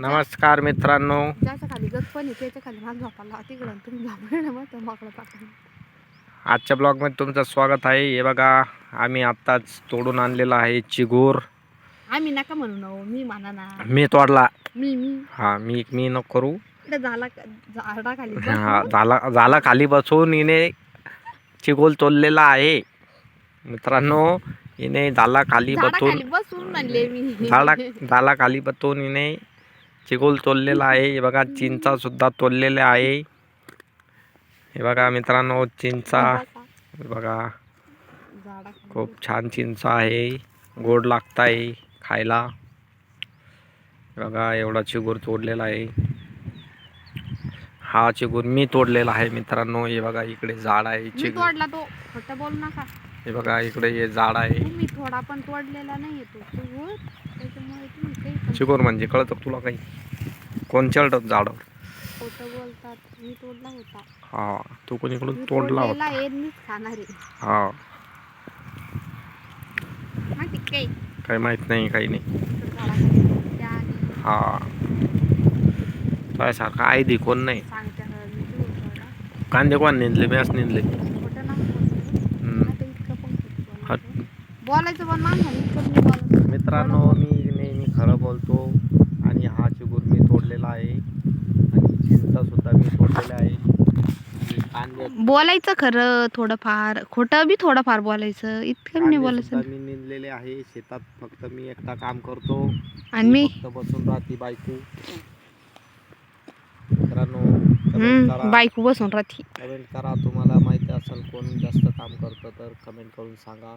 नमस्कार मित्रांनो. ज्याच्या खाली गच पण आहे त्याच्याखाली मला झोपायला तिकडं तुम्ही झोपायला मग मोकळं टाकून आजच्या ब्लॉगमध्ये तुमचं स्वागत आहे. हे बघा आम्ही आत्ताच तोडून आणलेला आहे चिगूर. आम्ही नका म्हणू ना हो, मी म्हणा ना. मी तोडला. मी मी. हा मी मी नको करू. इकडे झाला झाडा खाली हा झाला झाला खाली बसून. हिने चिगोल तोडलेला आहे. मित्रांनो हिने झाला खाली बसून. खाली बसून म्हणले मी. झाडा झाला खाली बसून हिने चिगोल तोडलेला आहे हे बघा चिंचा सुद्धा तोडलेल्या आहे. हे बघा मित्रांनो चिंचा. हे बघा. खूप छान चिंच आहे. गोड लागत आहे खायला बघा एवढा चिगूर तोडलेला आहे. हा चिगूर मी तोडलेला आहे मित्रांनो. हे बघा इकडे झाड आहे चिगूर. तोडला तो. खोटं बोल नका. हे बघा इकडे हे झाड आहे. मी थोडा पण तोडलेला नाही तो चिगूर त्याच्यामुळे तुम्ही काही पण चिगूर म्हणजे कळतं का तुला काही? कोण चढत झाडावर? खोटं बोलतात. मी तोडला होता. हा तू मी तोडला तोडलेला होता. आहे मीच खाणार आहे. हा. माहिती काय काही? माहीत नाही काही नाही. झाडाखाली त्या आणि हा तुझ्यासारखा आयदी कोण नाही मी तोडला कांदे कोण निंदले मॅच निंदले खोटं नका बोलू. हम्म. आता इतकं पण खोटं हा. बोलायचं. पण माणसाने मित्रांनो मी नेहमी खरं बोलतो आणि हा चिगूर मी तोडलेला आहे. आणि चिंचा सुद्धा मी तोडलेला आहे. बोलायचं खरं थोडंफार खोटं बी थोडंफार बोलायचं इतकं नाही बोलायचं. मी निंदलेले आहे शेतात फक्त मी एकटा काम करतो. आणि मी? बसून राहते बायको. मित्रांनो बायको बसून राहते. कमेंट करा तुम्हाला माहिती असेल कोण जास्त काम करतं तर कमेंट करून सांगा.